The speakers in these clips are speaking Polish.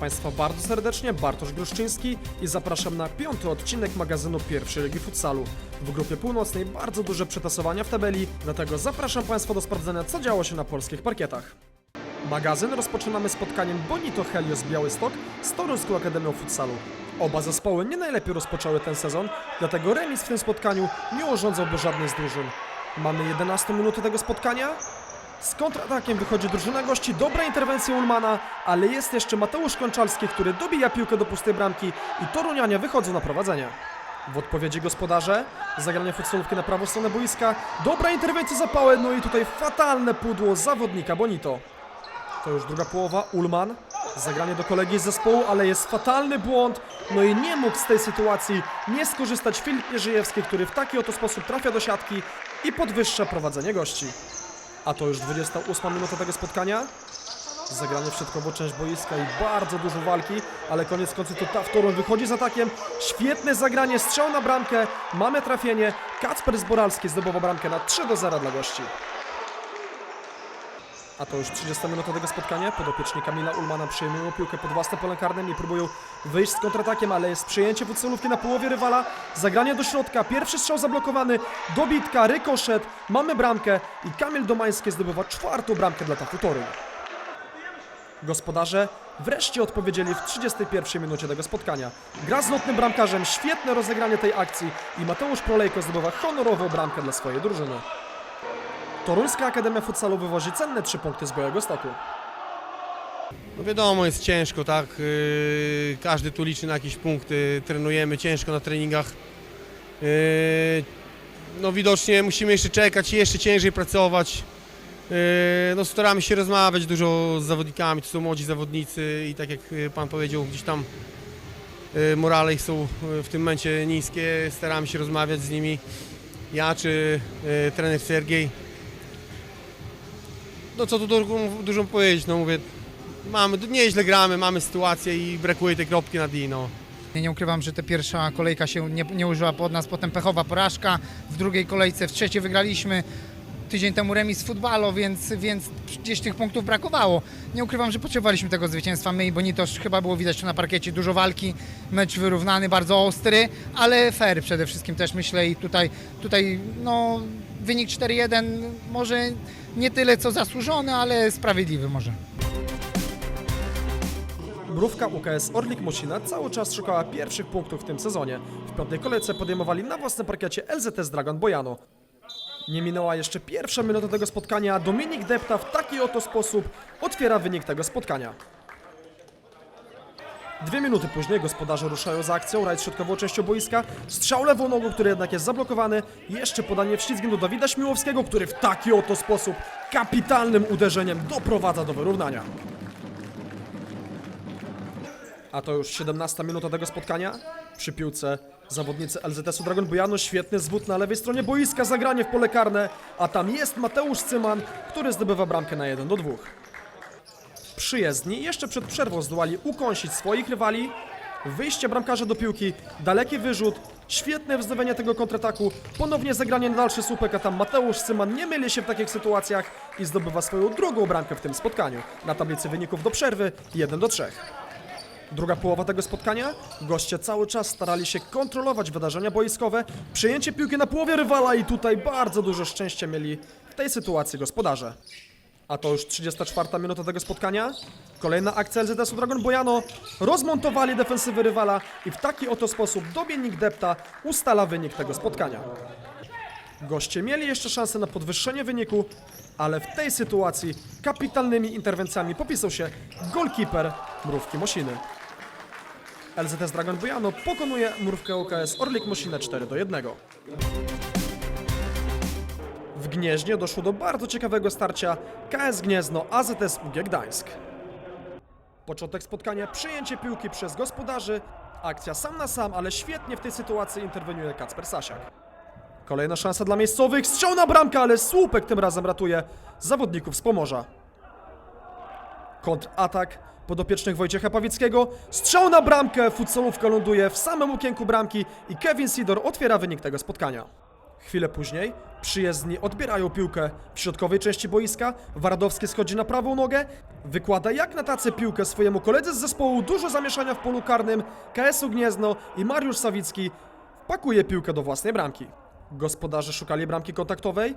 Państwa bardzo serdecznie, Bartosz Gruszczyński i zapraszam na piąty odcinek magazynu pierwszej Ligi Futsalu. W grupie północnej bardzo duże przetasowania w tabeli, dlatego zapraszam Państwa do sprawdzenia, co działo się na polskich parkietach. Magazyn rozpoczynamy spotkaniem Bonito Helios Białystok z Toruńską Akademią Futsalu. Oba zespoły nie najlepiej rozpoczęły ten sezon, dlatego remis w tym spotkaniu nie urządzałby żadnej z drużyn. Mamy 11 minuty tego spotkania. Z kontratakiem wychodzi drużyna gości, dobra interwencja Ulmana, ale jest jeszcze Mateusz Konczalski, który dobija piłkę do pustej bramki i Torunianie wychodzą na prowadzenie. W odpowiedzi gospodarze, zagranie futsolówki na prawą stronę boiska, dobra interwencja zapałe, no i tutaj fatalne pudło zawodnika Bonito. To już druga połowa, Ulman. Zagranie do kolegi z zespołu, ale jest fatalny błąd. No i nie mógł z tej sytuacji nie skorzystać Filip Jerzy-Jewski, który w taki oto sposób trafia do siatki i podwyższa prowadzenie gości. A to już 28 minuta tego spotkania. Zagranie w środkową część boiska i bardzo dużo walki, ale koniec końców to ta Toruń wychodzi z atakiem. Świetne zagranie, strzał na bramkę, mamy trafienie. Kacper Zboralski zdobywa bramkę na 3 do 0 dla gości. A to już 30 minuta tego spotkania. Podopieczni Kamila Ulmana przejmują piłkę pod własnym polem karnym i próbują wyjść z kontratakiem, ale jest przyjęcie futsolówki na połowie rywala. Zagranie do środka, pierwszy strzał zablokowany, dobitka, rykoszet, mamy bramkę i Kamil Domański zdobywa czwartą bramkę dla Tafu Toruń. Gospodarze wreszcie odpowiedzieli w 31 minucie tego spotkania. Gra z notnym bramkarzem, świetne rozegranie tej akcji i Mateusz Prolejko zdobywa honorową bramkę dla swojej drużyny. Toruńska Akademia Futsalu wywozi cenne trzy punkty z Białego Stoku. No wiadomo, jest ciężko, tak? Yy, każdy tu liczy na jakieś punkty, trenujemy ciężko na treningach. Yy, no widocznie musimy jeszcze czekać jeszcze ciężej pracować. Yy, no staramy się rozmawiać dużo z zawodnikami, to są młodzi zawodnicy i tak jak Pan powiedział, gdzieś tam morale ich są w tym momencie niskie, staramy się rozmawiać z nimi. Ja czy trener Sergiej. No co tu dużo, dużo powiedzieć, no mówię, Mamy, nieźle gramy, mamy sytuację i brakuje tej kropki nad i, no. Nie, nie ukrywam, że ta pierwsza kolejka się nie, nie użyła pod nas, potem pechowa porażka, w drugiej kolejce, w trzeciej wygraliśmy, tydzień temu remis w futbalu, więc, więc gdzieś tych punktów brakowało. Nie ukrywam, że potrzebowaliśmy tego zwycięstwa, my i Bonitosz chyba było widać na parkiecie, dużo walki, mecz wyrównany, bardzo ostry, ale fair przede wszystkim też myślę i tutaj, tutaj no, wynik 4-1 może nie tyle co zasłużony, ale sprawiedliwy może. Mrówka UKS Orlik Musina cały czas szukała pierwszych punktów w tym sezonie. W piątej kolejce podejmowali na własnym parkiecie LZS Dragon Bojano. Nie minęła jeszcze pierwsza minuta tego spotkania, a Dominik Depta w taki oto sposób otwiera wynik tego spotkania. Dwie minuty później gospodarze ruszają za akcją, rajd środkową częścią boiska, strzał lewą nogą, który jednak jest zablokowany, jeszcze podanie wślizgiem do Dawida Śmiłowskiego, który w taki oto sposób kapitalnym uderzeniem doprowadza do wyrównania. A to już 17 minuta tego spotkania. Przy piłce zawodnicy LZS-u Dragon Bojano, świetny zwód na lewej stronie boiska, zagranie w pole karne, a tam jest Mateusz Cyman, który zdobywa bramkę na 1 do 2. Przyjezdni jeszcze przed przerwą zdołali ukąsić swoich rywali. Wyjście bramkarza do piłki, daleki wyrzut, świetne wznowienie tego kontrataku, ponownie zagranie na dalszy słupek, a tam Mateusz Cyman nie myli się w takich sytuacjach i zdobywa swoją drugą bramkę w tym spotkaniu. Na tablicy wyników do przerwy 1 do 3. Druga połowa tego spotkania. Goście cały czas starali się kontrolować wydarzenia boiskowe. Przyjęcie piłki na połowie rywala i tutaj bardzo dużo szczęścia mieli w tej sytuacji gospodarze. A to już 34 minuta tego spotkania. Kolejna akcja LZS-u Dragon Bojano. Rozmontowali defensywy rywala i w taki oto sposób Dominik Depta ustala wynik tego spotkania. Goście mieli jeszcze szansę na podwyższenie wyniku, ale w tej sytuacji kapitalnymi interwencjami popisał się golkiper Mrówki Mosiny. LZS Dragon Bojano pokonuje Mrówkę UKS Orlik Mosinę 4 do 1. Gnieźnie doszło do bardzo ciekawego starcia KS Gniezno AZS UG Gdańsk. Początek spotkania, przyjęcie piłki przez gospodarzy, akcja sam na sam, ale świetnie w tej sytuacji interweniuje Kacper Sasiak. Kolejna szansa dla miejscowych, strzał na bramkę, ale słupek tym razem ratuje zawodników z Pomorza. Kontratak podopiecznych Wojciecha Pawickiego, strzał na bramkę, futsolówka ląduje w samym okienku bramki i Kevin Sidor otwiera wynik tego spotkania. Chwilę później przyjezdni odbierają piłkę w środkowej części boiska. Wardowski schodzi na prawą nogę, wykłada jak na tacę piłkę swojemu koledze z zespołu. Dużo zamieszania w polu karnym. KS-u Gniezno i Mariusz Sawicki pakuje piłkę do własnej bramki. Gospodarze szukali bramki kontaktowej.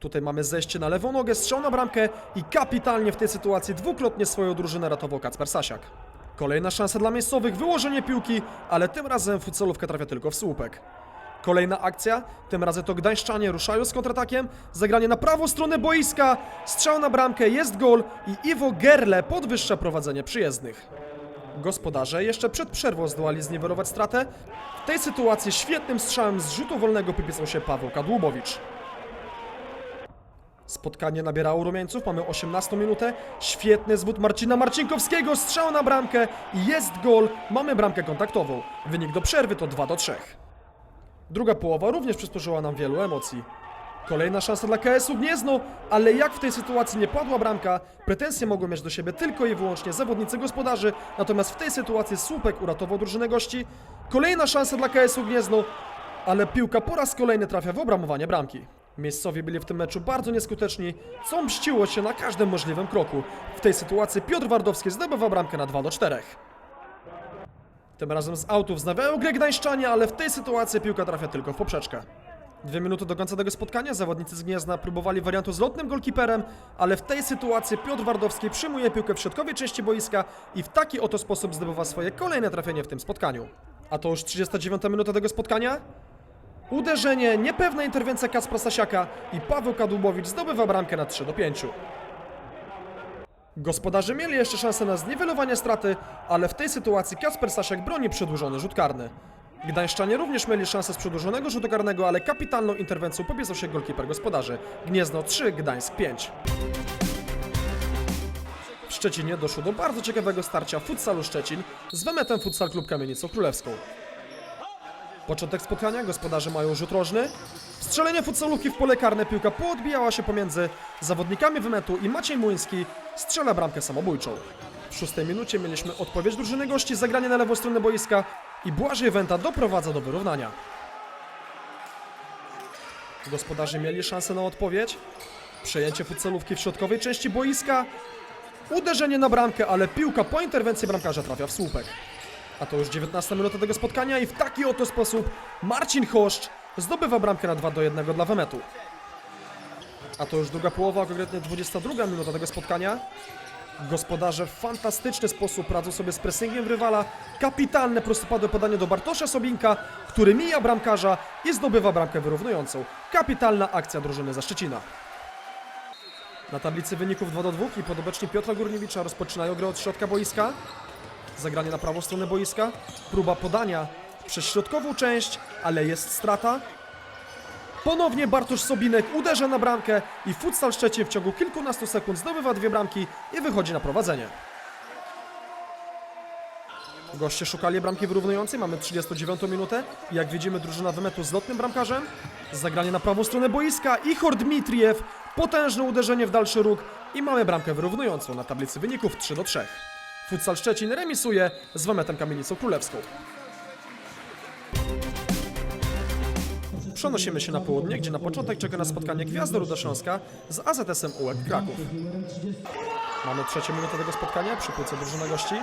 Tutaj mamy zejście na lewą nogę, strzał na bramkę i kapitalnie w tej sytuacji dwukrotnie swoją drużynę ratował Kacper Sasiak. Kolejna szansa dla miejscowych, wyłożenie piłki, ale tym razem futsalówka trafia tylko w słupek. Kolejna akcja, tym razem to Gdańszczanie ruszają z kontratakiem, zagranie na prawą stronę boiska, strzał na bramkę, jest gol i Iwo Gerle podwyższa prowadzenie przyjezdnych. Gospodarze jeszcze przed przerwą zdołali zniwelować stratę. W tej sytuacji świetnym strzałem z rzutu wolnego popisał się Paweł Kadłubowicz. Spotkanie nabierało rumieńców, mamy 18 minutę. Świetny zwód Marcina Marcinkowskiego, strzał na bramkę jest gol. Mamy bramkę kontaktową. Wynik do przerwy to 2 do 3. Druga połowa również przysporzyła nam wielu emocji. Kolejna szansa dla KS-u Gniezno, ale jak w tej sytuacji nie padła bramka, pretensje mogą mieć do siebie tylko i wyłącznie zawodnicy gospodarzy, natomiast w tej sytuacji Słupek uratował drużynę gości. Kolejna szansa dla KS-u Gniezno, ale piłka po raz kolejny trafia w obramowanie bramki. Miejscowi byli w tym meczu bardzo nieskuteczni, co mściło się na każdym możliwym kroku. W tej sytuacji Piotr Wardowski zdobywa bramkę na 2 do 4. Tym razem z autów wznawiają grę Gdańszczanie, ale w tej sytuacji piłka trafia tylko w poprzeczkę. Dwie minuty do końca tego spotkania zawodnicy z Gniezna próbowali wariantu z lotnym golkiperem, ale w tej sytuacji Piotr Wardowski przyjmuje piłkę w środkowej części boiska i w taki oto sposób zdobywa swoje kolejne trafienie w tym spotkaniu. A to już 39 minuta tego spotkania. Uderzenie, niepewna interwencja Kacpra Stasiaka i Paweł Kadłubowicz zdobywa bramkę na 3 do 5. Gospodarze mieli jeszcze szansę na zniwelowanie straty, ale w tej sytuacji Kasper Stasiak broni przedłużony rzut karny. Gdańszczanie również mieli szansę z przedłużonego rzutu karnego, ale kapitalną interwencją popisał się golkiper gospodarzy. Gniezno 3, Gdańsk 5. W Szczecinie doszło do bardzo ciekawego starcia futsalu Szczecin z Wemetem Futsal Klub Kamienicą Królewską. Początek spotkania, gospodarze mają rzut rożny. Strzelenie futsalówki w pole karne, piłka poodbijała się pomiędzy zawodnikami wymetu i Maciej Młyński strzela bramkę samobójczą. W szóstej minucie mieliśmy odpowiedź drużyny gości, zagranie na lewą stronę boiska i Błażej Wenta doprowadza do wyrównania. Gospodarze mieli szansę na odpowiedź. Przejęcie futsalówki w środkowej części boiska. Uderzenie na bramkę, ale piłka po interwencji bramkarza trafia w słupek. A to już 19 minuta tego spotkania i w taki oto sposób Marcin Choszcz zdobywa bramkę na 2 do 1 dla Wemetu. A to już druga połowa, konkretnie 22 minuta tego spotkania. Gospodarze w fantastyczny sposób radzą sobie z pressingiem rywala. Kapitalne prostopadłe podanie do Bartosza Sobinka, który mija bramkarza i zdobywa bramkę wyrównującą. Kapitalna akcja drużyny za Szczecina. Na tablicy wyników 2 do 2 i podobeczni Piotra Górniewicza rozpoczynają grę od środka boiska. Zagranie na prawą stronę boiska. Próba podania przez środkową część, ale jest strata. Ponownie Bartosz Sobinek uderza na bramkę i Futsal Szczecin w ciągu kilkunastu sekund zdobywa dwie bramki i wychodzi na prowadzenie. Goście szukali bramki wyrównującej, mamy 39 minutę jak widzimy drużyna wymetu z lotnym bramkarzem. Zagranie na prawą stronę boiska, Ichor Dmitriew, potężne uderzenie w dalszy róg i mamy bramkę wyrównującą na tablicy wyników 3 do 3. Futsal Szczecin remisuje z Wemetem Kamienicą Królewską. Przenosimy się na południe, gdzie na początek czeka nas spotkanie Gwiazdy Ruda Śląska z AZS-em ULEK Kraków. Mamy trzecią minutę tego spotkania przy piłce drużyny gości.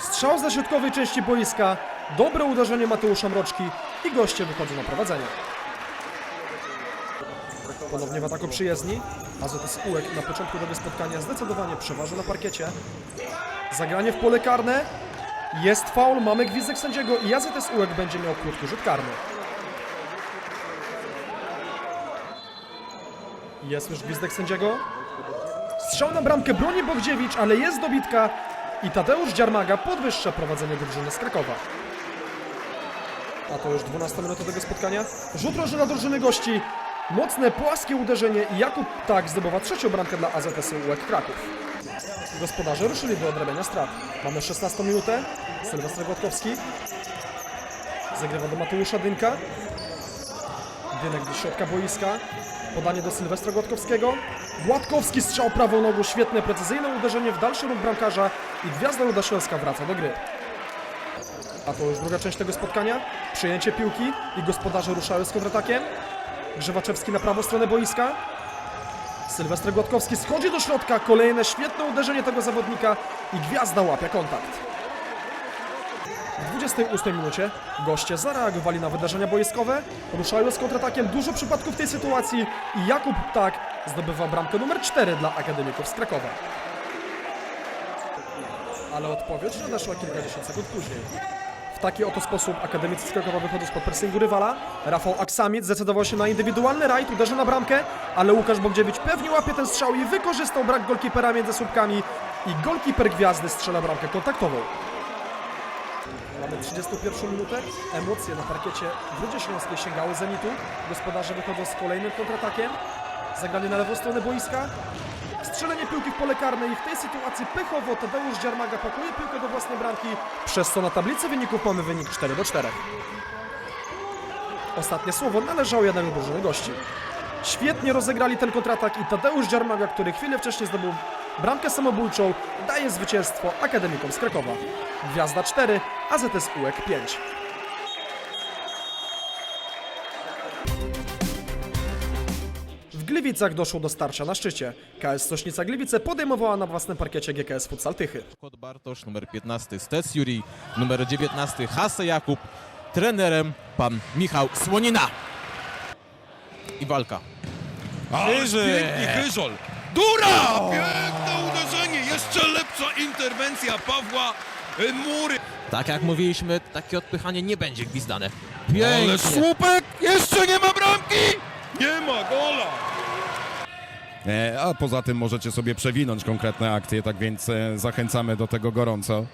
Strzał ze środkowej części boiska, dobre uderzenie Mateusza Mroczki i goście wychodzą na prowadzenie. Ponownie w ataku przyjezdni. AZS ULEK na początku tego spotkania zdecydowanie przeważy na parkiecie. Zagranie w pole karne. Jest faul, mamy gwizdek sędziego i AZS ULEK będzie miał krótki rzut karny. Jest już gwizdek sędziego. Strzał na bramkę broni Bogdziewicz, ale jest dobitka i Tadeusz Dziarmaga podwyższa prowadzenie drużyny z Krakowa. A to już 12 minuta tego spotkania. Rzut rożny na drużyny gości. Mocne, płaskie uderzenie i Jakub Tak zdobywa trzecią bramkę dla AZS-u UEK Kraków. Gospodarze ruszyli do odrabiania strat. Mamy 16 minutę. Sylwester Gładkowski. Zagrywa do Mateusza Dynka. Dynek do środka boiska. Podanie do Sylwestra Gładkowskiego. Gładkowski strzał prawą nogą, świetne, precyzyjne uderzenie w dalszy ruch bramkarza i Gwiazda Ruda Śląska wraca do gry. A to już druga część tego spotkania. Przejęcie piłki i gospodarze ruszają z kontratakiem. Grzewaczewski na prawą stronę boiska. Sylwester Gładkowski schodzi do środka. Kolejne świetne uderzenie tego zawodnika i gwiazda łapia kontakt. W 28 minucie goście zareagowali na wydarzenia boiskowe, ruszają z kontratakiem dużo przypadków tej sytuacji i Jakub Ptak zdobywa bramkę numer 4 dla Akademików z Krakowa. Ale odpowiedź nadeszła kilkadziesiąt sekund później. W taki oto sposób Akademicy z Krakowa wychodzą spod pressingu rywala. Rafał Aksamit zdecydował się na indywidualny rajd, uderzył na bramkę, ale Łukasz Bogdziewicz pewnie łapie ten strzał i wykorzystał brak golkipera między słupkami i golkiper Gwiazdy strzela bramkę kontaktową. Mamy 31 minutę. Emocje na parkiecie Grudzie Śląskiej sięgały zenitu. Gospodarze wychodzą z kolejnym kontratakiem. Zagranie na lewą stronę boiska. Strzelenie piłki w pole karne i w tej sytuacji pechowo Tadeusz Dziarmaga pakuje piłkę do własnej bramki, przez co na tablicy wyników mamy wynik 4 do 4. Ostatnie słowo należało jednego drużyny gości. Świetnie rozegrali ten kontratak i Tadeusz Dziarmaga, który chwilę wcześniej zdobył bramkę samobójczą, daje zwycięstwo Akademikom z Krakowa. Gwiazda 4, AZS UEK 5. W Gliwicach doszło do starcia na szczycie. KS Sośnica Gliwice podejmowała na własnym parkiecie GKS Futsal Tychy. Kot Bartosz, numer 15 Stec Juri, numer 19 Hase Jakub, trenerem pan Michał Słonina. I walka. Chyżol. Dura! Piękne uderzenie, jeszcze lepsza interwencja Pawła y, Mury. Tak jak mówiliśmy, takie odpychanie nie będzie gwizdane. Ale Pięknie. słupek, jeszcze nie ma bramki! Nie ma gola! E, A poza tym możecie sobie przewinąć konkretne akcje, tak więc e, zachęcamy do tego gorąco.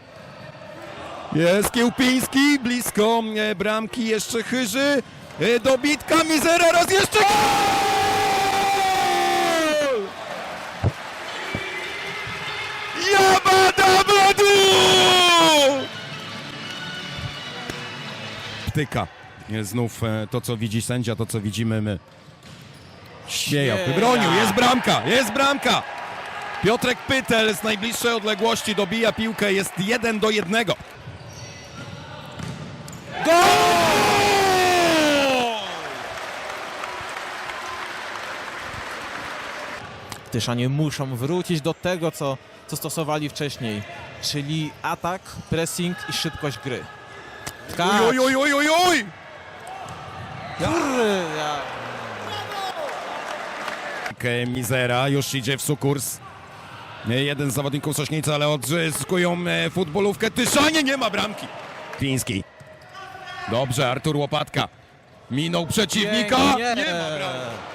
Jest Kiełpiński, blisko e, bramki, jeszcze Chyży. E, Dobitka, Mizera, raz jeszcze gol! Tyka. E, Znów e, to, co widzi sędzia, to, co widzimy my. Śmieja. bronił, jest bramka, jest bramka! Piotrek Pytel z najbliższej odległości dobija piłkę, jest jeden do jednego. Tyszanie muszą wrócić do tego, co, co stosowali wcześniej, czyli atak, pressing i szybkość gry. Tkacz. Oj, oj, oj, oj, oj! Ke- Mizera już idzie w sukurs. Nie, Jeden z zawodników Sośnicy, ale odzyskują e, futbolówkę. Tyszanie nie ma bramki. Piński. Dobrze, Artur Łopatka. Minął przeciwnika. Pięknie. Nie ma bramki.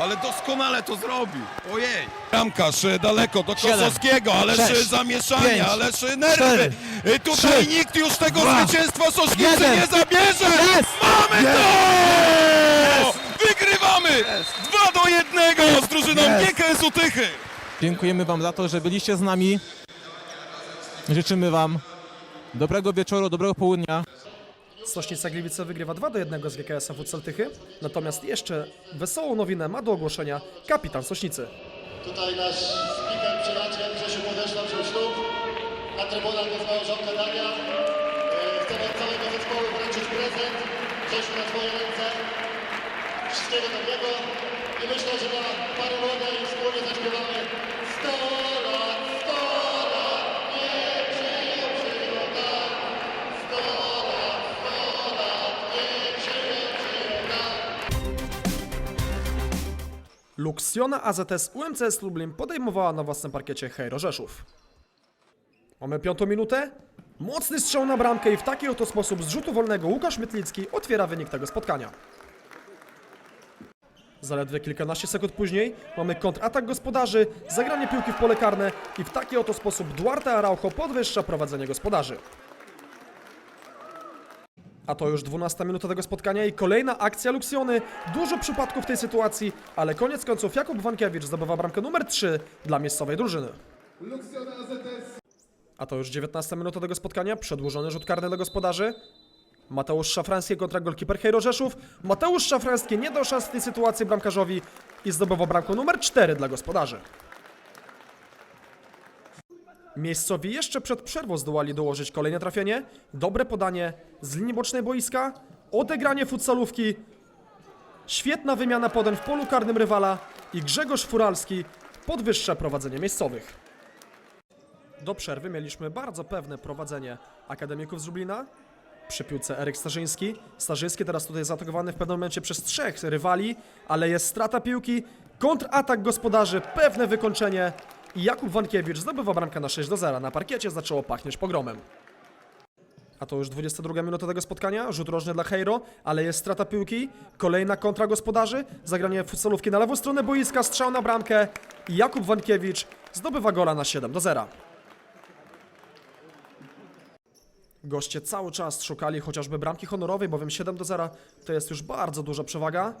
Ale doskonale to zrobił. Ojej. Bramkarz e, daleko do Siedem, Kosowskiego, ależ e, zamieszanie, pięć, ależ e, nerwy. cztery, E, Tutaj trzy, nikt już tego dwa, zwycięstwa Sośnicy jeden. nie zabierze. Jest! Mamy to! Wygrywamy! Dwa do jednego z drużyną Jest! GKS-u Tychy. Dziękujemy Wam za to, że byliście z nami. Życzymy Wam dobrego wieczoru, dobrego południa. Sośnica Gliwice wygrywa 2 do 1 z GKS-em Futsal Tychy. Natomiast jeszcze wesołą nowinę ma do ogłoszenia kapitan Sośnicy. Tutaj nasz speaker, przyjaciel Grzesiu Podeszła wziął ślub. Na trybunach jest małżonka Dania. E, Chcemy od całego zespołu wręczyć prezent. Grzesiu na twoje ręce. Wszystkiego dobrego. I myślę, że na parę młodej wspólnie zaśpiewamy 100 lat, Luksjona AZS UMCS Lublin podejmowała na własnym parkiecie Hejro Rzeszów. Mamy piątą minutę. Mocny strzał na bramkę i w taki oto sposób z rzutu wolnego Łukasz Mytlicki otwiera wynik tego spotkania. Zaledwie kilkanaście sekund później mamy kontratak gospodarzy, zagranie piłki w pole karne i w taki oto sposób Duarte Araujo podwyższa prowadzenie gospodarzy. A to już 12 minuta tego spotkania i kolejna akcja Luksjony. Dużo przypadków w tej sytuacji, ale koniec końców Jakub Wankiewicz zdobywa bramkę numer 3 dla miejscowej drużyny. A to już 19 minuta tego spotkania, przedłużony rzut karny dla gospodarzy. Mateusz Szafrański kontra golkiper Hejro Rzeszów. Mateusz Szafrański nie dał szans w tej sytuacji bramkarzowi i zdobywa bramkę numer 4 dla gospodarzy. Miejscowi jeszcze przed przerwą zdołali dołożyć kolejne trafienie, dobre podanie z linii bocznej boiska, odegranie futsalówki, świetna wymiana podań w polu karnym rywala i Grzegorz Furalski podwyższa prowadzenie miejscowych. Do przerwy mieliśmy bardzo pewne prowadzenie akademików z Lublina. Przy piłce Eryk Starzyński. Starzyński teraz tutaj zaatakowany w pewnym momencie przez trzech rywali, ale jest strata piłki, kontratak gospodarzy, pewne wykończenie i Jakub Wankiewicz zdobywa bramkę na 6 do 0. Na parkiecie zaczęło pachnieć pogromem. A to już 22 minuta tego spotkania, rzut rożny dla Hejro, ale jest strata piłki, kolejna kontra gospodarzy, zagranie futsalówki na lewą stronę boiska, strzał na bramkę i Jakub Wankiewicz zdobywa gola na 7 do 0. Goście cały czas szukali chociażby bramki honorowej, bowiem 7 do 0 to jest już bardzo duża przewaga.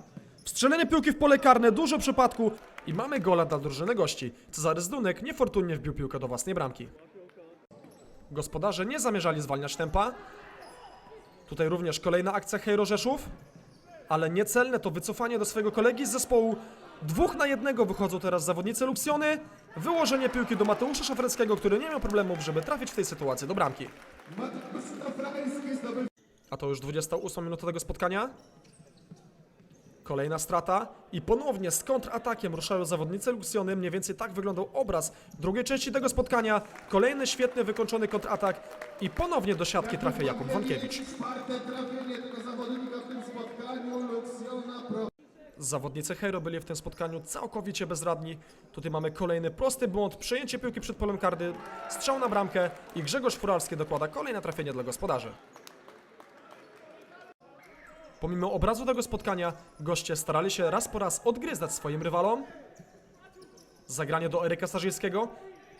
Wstrzelenie piłki w pole karne, dużo przypadku i mamy gola dla drużyny gości. Cezary Zdunek niefortunnie wbił piłkę do własnej bramki. Gospodarze nie zamierzali zwalniać tempa. Tutaj również kolejna akcja Hejro Rzeszów, ale niecelne to wycofanie do swojego kolegi z zespołu. Dwóch na jednego wychodzą teraz zawodnicy Luksjony. Wyłożenie piłki do Mateusza Szafreckiego, który nie miał problemów, żeby trafić w tej sytuacji do bramki. A to już 28 minuta tego spotkania. Kolejna strata i ponownie z kontratakiem ruszają zawodnicy Luksjony. Mniej więcej tak wyglądał obraz drugiej części tego spotkania. Kolejny świetny wykończony kontratak i ponownie do siatki trafia Jakub Wankiewicz. Zawodnicy Hero byli w tym spotkaniu całkowicie bezradni. Tutaj mamy kolejny prosty błąd, przejęcie piłki przed polem kardy, strzał na bramkę i Grzegorz Furalski dokłada kolejne trafienie dla gospodarzy. Pomimo obrazu tego spotkania, goście starali się raz po raz odgryzać swoim rywalom. Zagranie do Eryka Starzyńskiego.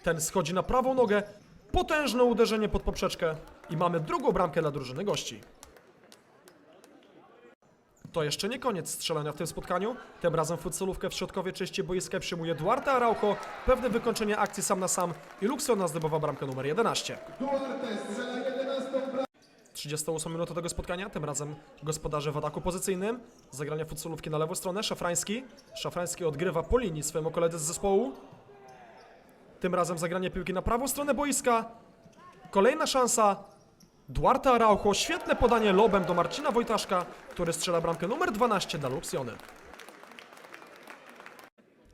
Ten schodzi na prawą nogę. Potężne uderzenie pod poprzeczkę. I mamy drugą bramkę dla drużyny gości. To jeszcze nie koniec strzelania w tym spotkaniu. Tym razem futsalówkę w środkowej części boiska przyjmuje Duarte Araujo. Pewne wykończenie akcji sam na sam i Luxona zdobywa bramkę numer 11. 38 minuta tego spotkania, tym razem gospodarze w ataku pozycyjnym. Zagranie futsalówki na lewą stronę, Szafrański. Szafrański odgrywa po linii swojemu koledze z zespołu. Tym razem zagranie piłki na prawą stronę boiska. Kolejna szansa. Duarte Araujo, świetne podanie lobem do Marcina Wojtaszka, który strzela bramkę numer 12 dla Luxjony.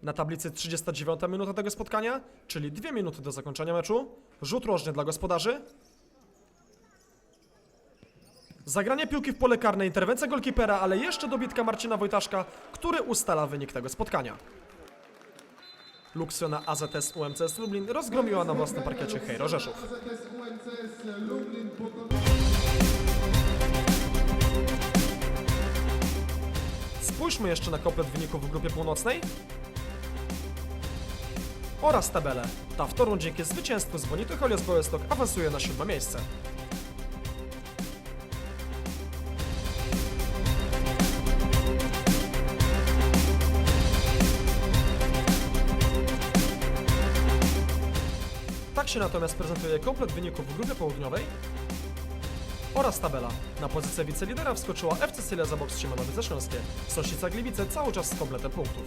Na tablicy 39 minuta tego spotkania, czyli 2 minuty do zakończenia meczu. Rzut rożny dla gospodarzy. Zagranie piłki w pole karne, interwencja golkipera, ale jeszcze dobitka Marcina Wojtaszka, który ustala wynik tego spotkania. Luxjona AZS UMCS Lublin rozgromiła na własnym parkiecie Hejro Rzeszów. Spójrzmy jeszcze na komplet wyników w grupie północnej oraz tabelę. Ta w którą dzięki zwycięstwu z Bonito Helios Białystok awansuje na siódme miejsce. Tak się natomiast prezentuje komplet wyników w grupie południowej oraz tabela. Na pozycję wicelidera wskoczyła FC Zabok z Siemanowice Śląskie. Sosnica Gliwice cały czas z kompletem punktów.